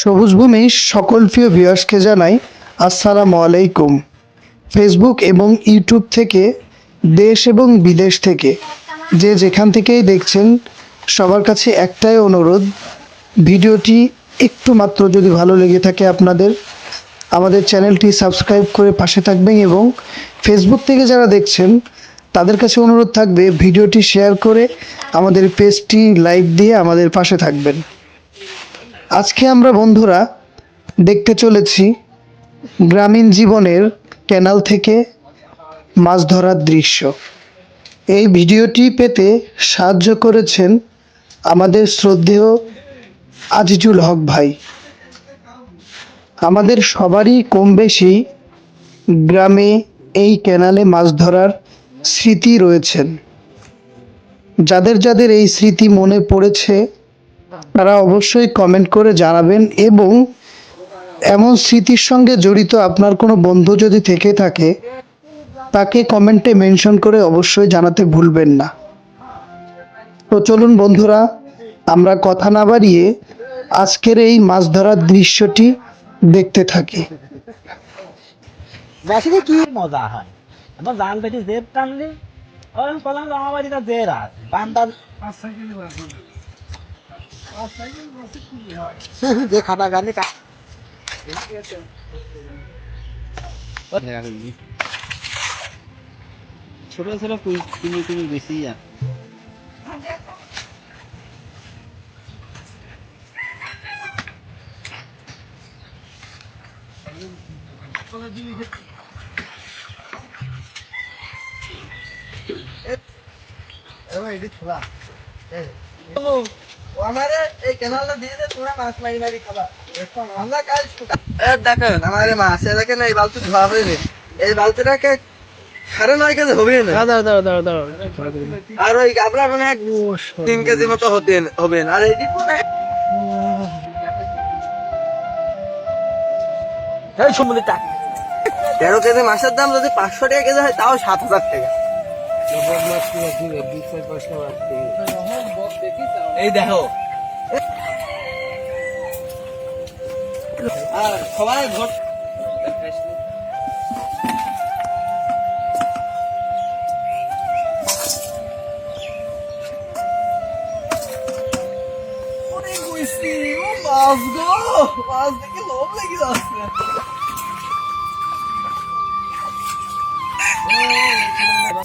দেখেন সকল প্রিয় ভিউয়ার্সকে জানাই আসসালামু আলাইকুম। ফেসবুক এবং ইউটিউব থেকে, দেশ এবং বিদেশ থেকে যে যেখান থেকেই দেখছেন, সবার কাছে একটাই অনুরোধ, ভিডিওটি একটু মাত্র যদি ভালো লেগে থাকে আপনাদের আমাদের চ্যানেলটি সাবস্ক্রাইব করে পাশে থাকবেন এবং ফেসবুক থেকে যারা দেখছেন, তাদের কাছে অনুরোধ থাকবে ভিডিওটি শেয়ার করে আমাদের পেজটি লাইক দিয়ে আমাদের পাশে থাকবেন। আজকে আমরা বন্ধুরা দেখতে চলেছি গ্রামীণ জীবনের ক্যানাল থেকে মাছ ধরার দৃশ্য। এই ভিডিওটি পেতে সাহায্য করেছেন আমাদের শ্রদ্ধেয় আজিজুল হক ভাই। আমাদের সবারই কম বেশি গ্রামে এই ক্যানালে মাছ ধরার স্মৃতি রয়েছেন। যাদের যাদের এই স্মৃতি মনে পড়েছে, তারা অবশ্যই কমেন্ট করে জানাবেন এবং এমন স্মৃতির সঙ্গে জড়িত আপনার কোনো বন্ধু যদি থেকে থাকে, তাকে কমেন্টে মেনশন করে অবশ্যই জানাতে ভুলবেন না। তো চলুন বন্ধুরা, আমরা কথা না বাড়িয়ে আজকের এই মাছ ধরার দৃশ্যটি দেখতে থাকি। বেশি কি মজা হয়? আমার জাল পেটি জেব টানলি ওরকম কলাম আমার বাড়িতে জের আছে বান্দার যে খাটা গানি ছোট ছোট তুমি তুমি বেশি আর আমারে এই ক্যানালটা দিয়ে দে তোমরা মাছ মারি মারি খাবা আমরা কাজ দেখেন আমার মাছ তিন কেজি মতো হতে হবে না আর তেরো কেজি মাছের দাম যদি পাঁচশো টাকা কেজি হয় তাও সাত হাজার টাকা। এই দেখো। আর সবাই ভোট